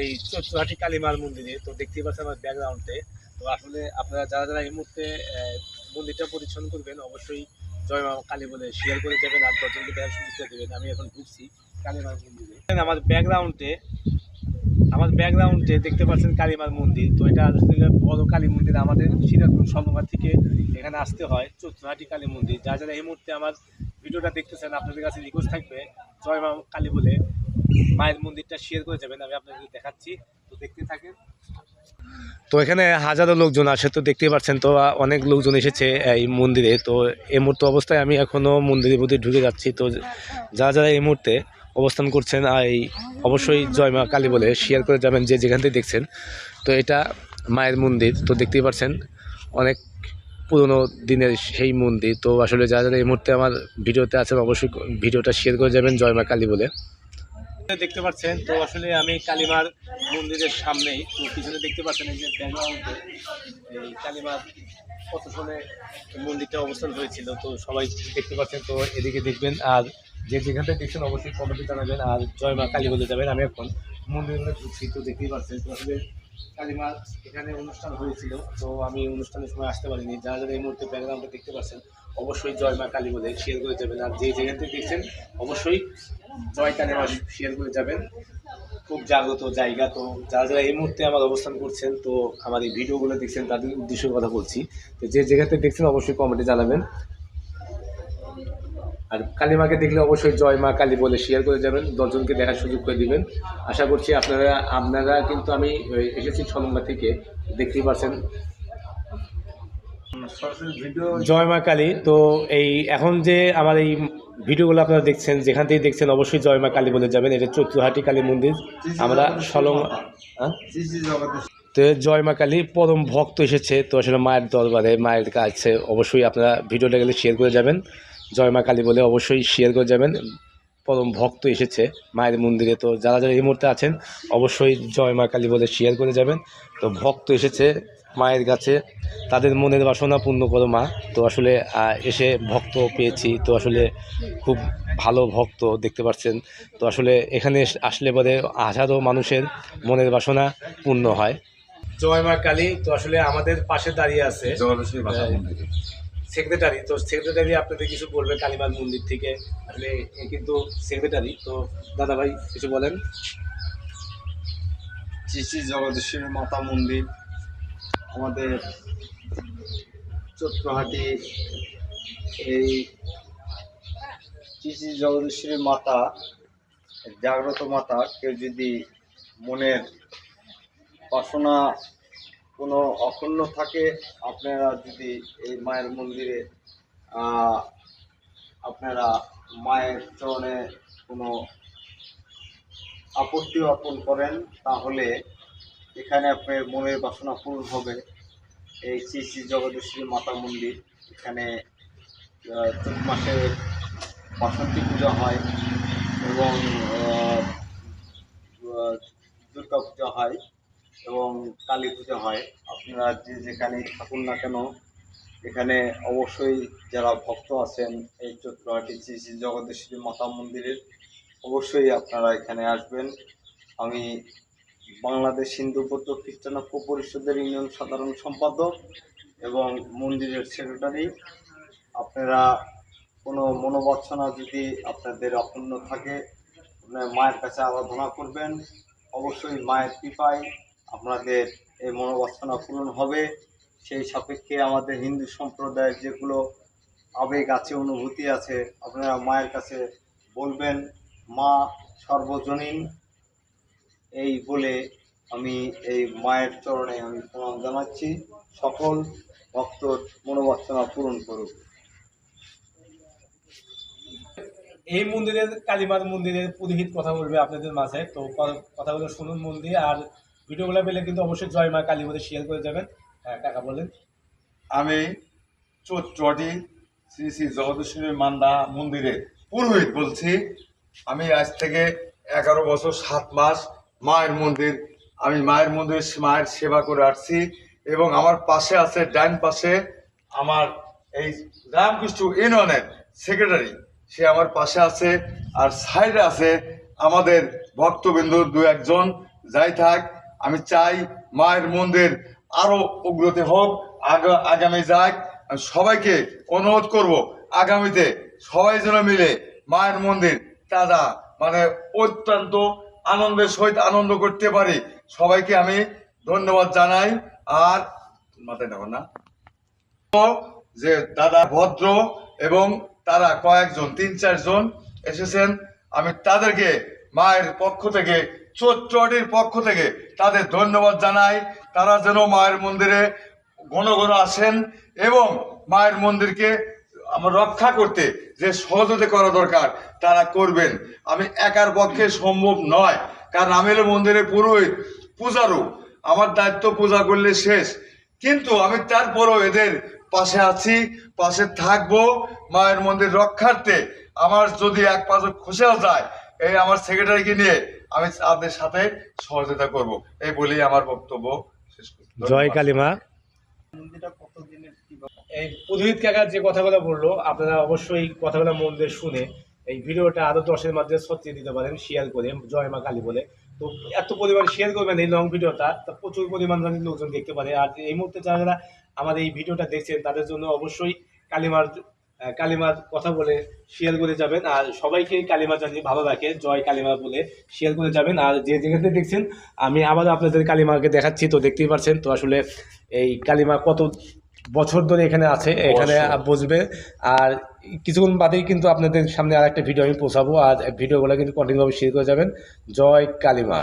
এই চৌচুহাটি কালীমার মন্দিরে, তো দেখতেই পাচ্ছেন আমার ব্যাকগ্রাউন্ডে তো। আসলে আপনারা যারা যারা এই মুহূর্তে মন্দিরটা পরিচ্ছন্ন করবেন, অবশ্যই জয় মা কালী বলে শেয়ার করে যাবেন আর দশজনকে দেখার সুযোগ করে দেবেন। আমি এখন ঢুকছি কালীমার মন্দিরে। আমার ব্যাকগ্রাউন্ডে আমার ব্যাকগ্রাউন্ডে দেখতে পাচ্ছেন কালীমার মন্দির। তো এটা আসলে বড় কালী মন্দির আমাদের সিরাজগঞ্জ সমবাদ থেকে এখানে আসতে হয় চৌচুহাটি কালী মন্দির। যারা যারা এই মুহূর্তে আমার ভিডিওটা দেখতেছেন, আপনাদের কাছে রিকোয়েস্ট থাকবে, জয় মা কালী বলে মায়ের মন্দিরটা শেয়ার করে যাবেন, আমি আপনাদের দেখাচ্ছি, তো দেখতে থাকেন। তো এখানে হাজারো লোকজন আসে, তো দেখতেই পাচ্ছেন, তো অনেক লোকজন এসেছে এই মন্দিরে। তো এই মুহূর্তে অবস্থায় আমি এখনও মন্দিরের মধ্যে ঢুকে যাচ্ছি, তো যারা যারা এই মুহূর্তে অবস্থান করছেন এই অবশ্যই জয় মা কালী বলে শেয়ার করে যাবেন, যে যেখান থেকে দেখছেন। তো এটা মায়ের মন্দির, তো দেখতেই পাচ্ছেন, অনেক পুরনো দিনের সেই মন্দির। তো আসলে যারা যারা এই মুহূর্তে আমার ভিডিওতে আছেন, অবশ্যই ভিডিওটা শেয়ার করে যাবেন জয় মা কালী বলে। দেখতে পাচ্ছেন, তো আসলে আমি কালীমার মন্দিরের সামনেই, তো পিছনে দেখতে পাচ্ছেন এই যে ব্যাকগ্রাউন্ডে এই কালীমার কত মন্দিরটা অবস্থান হয়েছিল, তো সবাই দেখতে পাচ্ছেন, তো এদিকে দেখবেন, আর যে যেখান থেকে দেখছেন অবশ্যই কমেন্টে জানাবেন, আর জয় মা কালী বলে যাবেন, আমি এখন মন্দিরে ঢুকছি, তো দেখতেই পাচ্ছেন, তো আসলে কালীমার এখানে অনুষ্ঠান হয়েছিল, তো আমি অনুষ্ঠানের সময় আসতে পারিনি, যারা যারা এই মুহূর্তে ব্যাকগ্রাউন্ডে দেখতে পাচ্ছেন অবশ্যই জয় মা কালী বলে শেয়ার করে যাবেন। আর যে যেখান থেকে দেখছেন, অবশ্যই জয় কালীমা শেয়ার করে যাবেন। খুব জাগ্রত জায়গা তো, যারা যারা এই মুহূর্তে আমার অবস্থান করছেন, তো আমার এই ভিডিওগুলো দেখছেন, তাদের উদ্দেশ্যে কথা বলছি। তো যে জায়গাতে দেখছেন, অবশ্যই কমেন্টে জানাবেন। আর কালীমাকে দেখলে অবশ্যই জয় মা কালী বলে শেয়ার করে যাবেন, দশজনকে দেখার সুযোগ করে দিবেন। আশা করছি আপনারা আপনারা কিন্তু আমি এসেছি ছলঙ্গা থেকে, দেখতেই পাচ্ছেন জয় মা কালী। তো এই এখন যে আমার এই ভিডিওগুলো আপনারা দেখছেন, যেখান থেকে দেখছেন, অবশ্যই জয় মা কালী বলে যাবেন। এটা চতুর্হাটি কালী মন্দির। আমরা সলং? তো জয় মা কালী পরম ভক্ত এসেছে। তো আসলে মায়ের দরবারে মায়ের কাছে অবশ্যই আপনারা ভিডিওটা গেলে শেয়ার করে যাবেন। জয় মা কালী বলে অবশ্যই শেয়ার করে যাবেন। পরম ভক্ত এসেছে মায়ের মন্দিরে। তো যারা যারা এই মুহূর্তে আছেন, অবশ্যই জয় মা কালী বলে শেয়ার করে যাবেন। তো ভক্ত এসেছে। মায়ের কাছে। তাদের মনের বাসনা পূর্ণ করো মা। তো আসলে এসে ভক্ত পেয়েছি। তো আসলে খুব ভালো ভক্ত দেখতে পাচ্ছেন। তো আসলে এখানে এস- আসলে পরে হাজারো মানুষের মনের বাসনা পূর্ণ হয়। জয় মা কালী। তো আসলে আমাদের পাশে দাঁড়িয়ে আছে সেক্রেটারি তো সেক্রেটারি আপনাদের কিছু বলবে কালীবাগ মন্দির থেকে? আসলে কিন্তু সেক্রেটারি তো দাদা ভাই কিছু বলেন? শ্রী শ্রী জগদীশ্বরী মাতা মন্দির। আমাদের চৈত্রহাটি এই শ্রী জগদীশ্বরী মাতা, জাগ্রত মাতা, কেউ যদি মনের বাসনা কোনো অক্ষুণ্ণ থাকে, আপনারা যদি এই মায়ের মন্দিরে আপনারা মায়ের চরণে কোনো আপত্তি অর্পণ করেন, তাহলে এখানে আপনার মনের বাসনা পূরণ হবে। এই শ্রী শ্রী জগদীশ্বরী মাতা মন্দির। এখানে চৈত মাসে বাসন্তী পূজা হয় এবং দুর্গা পূজা হয় এবং কালী পূজা হয়। আপনারা যে যেখানে থাকুন না কেন, এখানে অবশ্যই যারা ভক্ত আছেন এই চৈত্রহাটি শ্রী শ্রী জগদীশ্বরী মাতা মন্দিরের, অবশ্যই আপনারা এখানে আসবেন। আমি বাংলাদেশ হিন্দু বৌদ্ধ খ্রিস্টান ঐক্য পরিষদের ইউনিয়ন সাধারণ সম্পাদক এবং মন্দিরের সেক্রেটারি। আপনারা কোনো মনোবাসনা যদি আপনাদের অপূর্ণ থাকে, আপনারা মায়ের কাছে আরাধনা করবেন। অবশ্যই মায়ের কৃপায় আপনাদের এই মনোবাসনা পূরণ হবে। সেই সাপেক্ষে আমাদের হিন্দু সম্প্রদায়ের যেগুলো আবেগ আছে, অনুভূতি আছে, আপনারা মায়ের কাছে বলবেন, মা সর্বজনীন এই বলে আমি এই মায়ের চরণে আমি প্রণাম জানাচ্ছি। সকল ভক্তর মনোবাসনা পূরণ করুক। এই মন্দিরের কালীমার মন্দিরের পুরোহিত কথা বলবে আপনাদের মাঝে। তো কথাগুলো শুনুন মন্দির আর ভিডিওগুলো পেলে কিন্তু অবশ্যই জয় মা কালী বলে শেয়ার করে যাবেন। হ্যাঁ কাকা বলেন। আমি চৌত্রটি শ্রী শ্রী জগদীশ্বরী মান্দা মন্দিরে পুরোহিত বলছি। আমি আজ থেকে এগারো বছর সাত মাস মায়ের মন্দির, আমি মায়ের মন্দিরে মায়ের সেবা করে আসছি এবং আমার পাশে আছে ডাইন পাশে আমার এই রামকৃষ্ণ ইউনিয়নের সেক্রেটারি সে আমার পাশে আছে আর সাইডে আছে আমাদের ভক্তবিন্দুর দু একজন। যাই থাক, আমি চাই মায়ের মন্দির আরও উগ্রতে হোক, আগা- আগামী যাক। সবাইকে অনুরোধ করব, আগামীতে সবাই যেন মিলে মায়ের মন্দির তাজা মানে অত্যন্ত আনন্দের সহিত আনন্দ করতে পারি। সবাইকে আমি ধন্যবাদ জানাই। আর মাথায় নেব না। যে দাদা ভদ্র এবং তারা কয়েকজন, তিন চারজন এসেছেন, আমি তাদেরকে মায়ের পক্ষ থেকে চোট্টটির পক্ষ থেকে তাদের ধন্যবাদ জানাই। তারা যেন মায়ের মন্দিরে ঘন ঘন আসেন এবং মায়ের মন্দিরকে আমার রক্ষা করতে যে সহযোগিতা করা দরকার, তারা করবেন। আমি একার পক্ষে সম্ভব নয়, কারণ আমি মন্দিরে পুরোহিত, পূজারু। আমার দায়িত্ব পূজা করলে শেষ। কিন্তু আমি তারপরও এদের পাশে আছি, পাশে থাকব, মায়ের মন্দির রক্ষার্থে। আমার যদি এক পাশে খসেও যায়, এই আমার সেক্রেটারিকে নিয়ে আমি আপনাদের সাথে সহযোগিতা করব। এই বলেই আমার বক্তব্য শেষ জয় কালীমা এই পুরোহিত কাকার যে কথাগুলো বলল, আপনারা অবশ্যই কথাগুলো মন দিয়ে শুনে এই ভিডিওটা আরও দশের মাধ্যমে ছড়িয়ে দিতে পারেন শেয়ার করে, জয় মা কালী বলে। তো এত পরিমাণ শেয়ার করবেন এই লং ভিডিওটা, তা প্রচুর পরিমাণ লোকজন দেখতে পারে। আর এই মুহূর্তে যারা আমাদের এই ভিডিওটা দেখছেন, তাদের জন্য অবশ্যই কালিমার কালিমার কথা বলে শেয়ার করে যাবেন। আর সবাইকে কালিমা জানি ভালো রাখে। জয় কালিমা বলে শেয়ার করে যাবেন। আর যে যেখানে দেখছেন আমি আবারও আপনাদের কালিমাকে দেখাচ্ছি। তো দেখতেই পারছেন তো আসলে এই কালিমা কত বছর ধরে এখানে আছে এখানে। বসবে আর কিছুক্ষণ বাদেই কিন্তু আপনাদের সামনে আর একটা ভিডিও আমি পৌঁছাবো। আর ভিডিওগুলো কিন্তু কন্টিনিউভাবে শেয়ার করে যাবেন। জয় কালিমা।